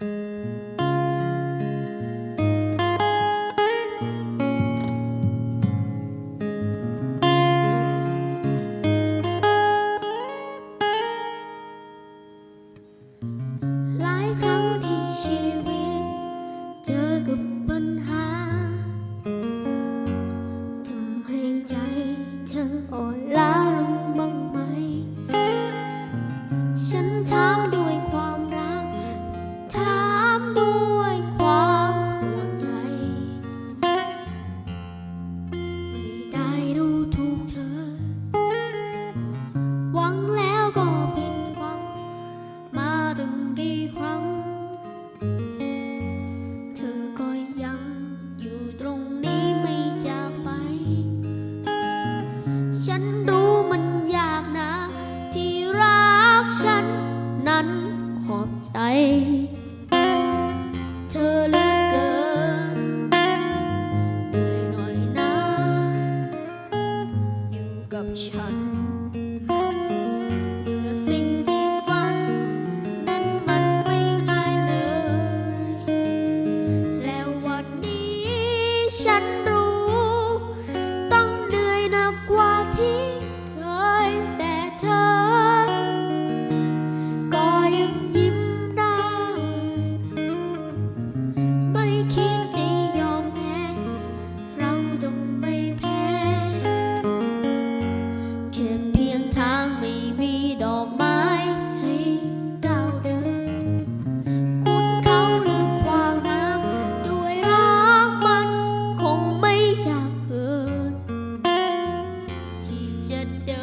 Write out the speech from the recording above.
หล ขอบใจ เธอเหลือเกินเหนื่อยหน่อยนะ อยู่กับฉัน Yeah.